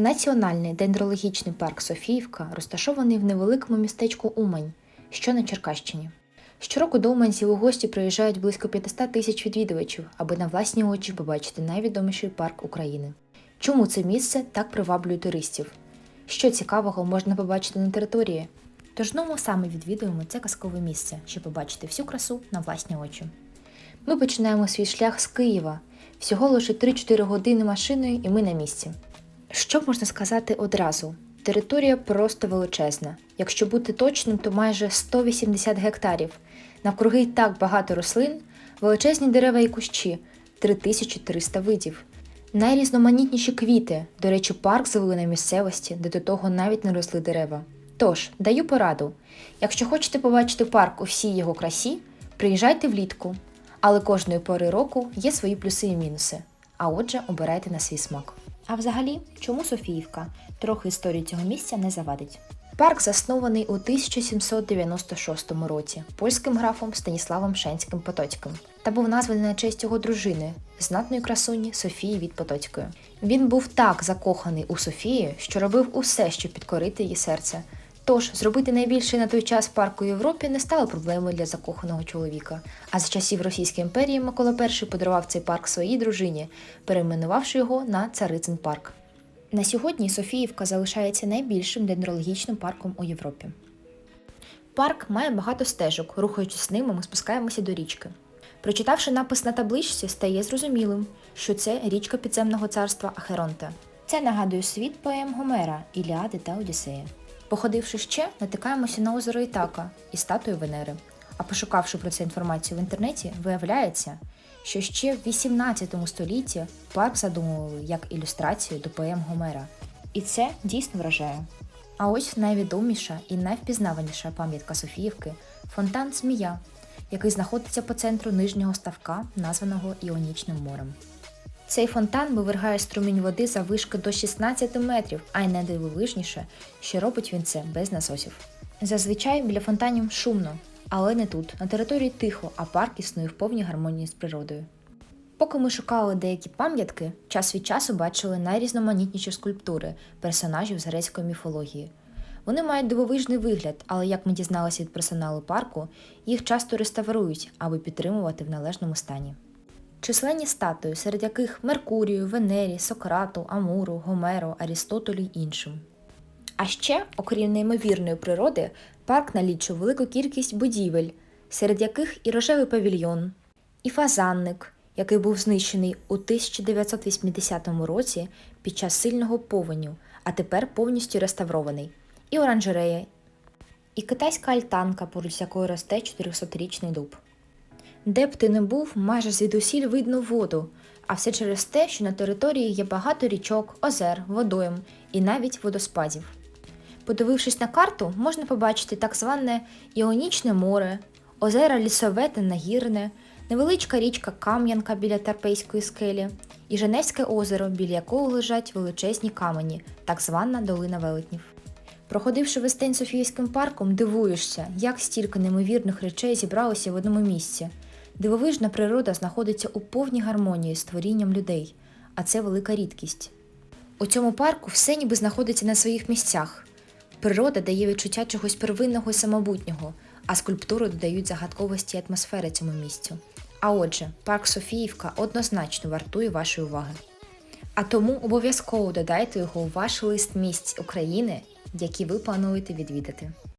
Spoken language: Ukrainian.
Національний дендрологічний парк Софіївка розташований в невеликому містечку Умань, що на Черкащині. Щороку до Уманців у гості приїжджають близько 500 тисяч відвідувачів, аби на власні очі побачити найвідоміший парк України. Чому це місце так приваблює туристів? Що цікавого можна побачити на території? Тож ну ми саме відвідуємо це казкове місце, щоб побачити всю красу на власні очі. Ми починаємо свій шлях з Києва. Всього лише 3-4 години машиною, і ми на місці. Що можна сказати одразу? Територія просто величезна. Якщо бути точним, то майже 180 гектарів. Навкруги так багато рослин, величезні дерева і кущі 3300 видів. Найрізноманітніші квіти. До речі, парк на місцевості, де до того навіть не росли дерева. Тож, даю пораду: якщо хочете побачити парк у всій його красі, приїжджайте влітку. Але кожної пори року є свої плюси і мінуси. А отже, обирайте на свій смак. А взагалі, чому Софіївка? Трохи історії цього місця не завадить. Парк заснований у 1796 році польським графом Станіславом Шенським Потоцьким та був названий на честь його дружини, знатної красуні Софії від Потоцької. Він був так закоханий у Софію, що робив усе, щоб підкорити її серце. Тож зробити найбільший на той час парк у Європі не стало проблемою для закоханого чоловіка. А за часів Російської імперії Микола І подарував цей парк своїй дружині, перейменувавши його на Царицин парк. На сьогодні Софіївка залишається найбільшим дендрологічним парком у Європі. Парк має багато стежок. Рухаючись ними, ми спускаємося до річки. Прочитавши напис на табличці, стає зрозумілим, що це річка підземного царства Ахеронте. Це нагадує світ поем Гомера, Іліади та Одіссея. Походивши ще, натикаємося на озеро Ітака і статую Венери. А пошукавши про це інформацію в інтернеті, виявляється, що ще в 18 столітті парк задумували як ілюстрацію до поем Гомера. І це дійсно вражає. А ось найвідоміша і найвпізнаваніша пам'ятка Софіївки фонтан Змія, який знаходиться по центру нижнього ставка, названого Іонічним морем. Цей фонтан вивергає струмінь води за вишки до 16 метрів, а й найдивовижніше, що робить він це без насосів. Зазвичай біля фонтанів шумно, але не тут. На території тихо, а парк існує в повній гармонії з природою. Поки ми шукали деякі пам'ятки, час від часу бачили найрізноманітніші скульптури персонажів з грецької міфології. Вони мають дивовижний вигляд, але як ми дізналися від персоналу парку, їх часто реставрують, аби підтримувати в належному стані. Численні статуї, серед яких Меркурію, Венері, Сократу, Амуру, Гомеру, Арістотелю й іншим. А ще, окрім неймовірної природи, парк налічує велику кількість будівель, серед яких і рожевий павільйон, і фазанник, який був знищений у 1980 році під час сильного повеню, а тепер повністю реставрований, і оранжерея, і китайська альтанка, поруч з якою росте 400-річний дуб. Де б ти не був, майже звідусіль видно воду, а все через те, що на території є багато річок, озер, водойм і навіть водоспадів. Подивившись на карту, можна побачити так зване Іонічне море, озера Лісове та Нагірне, невеличка річка Кам'янка біля Тарпейської скелі і Женевське озеро, біля якого лежать величезні камені, так звана Долина Велетнів. Проходивши весь день Софійським парком, дивуєшся, як стільки неймовірних речей зібралося в одному місці. Дивовижна природа знаходиться у повній гармонії з творінням людей, а це велика рідкість. У цьому парку все ніби знаходиться на своїх місцях. Природа дає відчуття чогось первинного і самобутнього, а скульптури додають загадковості і атмосфери цьому місцю. А отже, парк Софіївка однозначно вартує вашої уваги. А тому обов'язково додайте його у ваш лист місць України, які ви плануєте відвідати.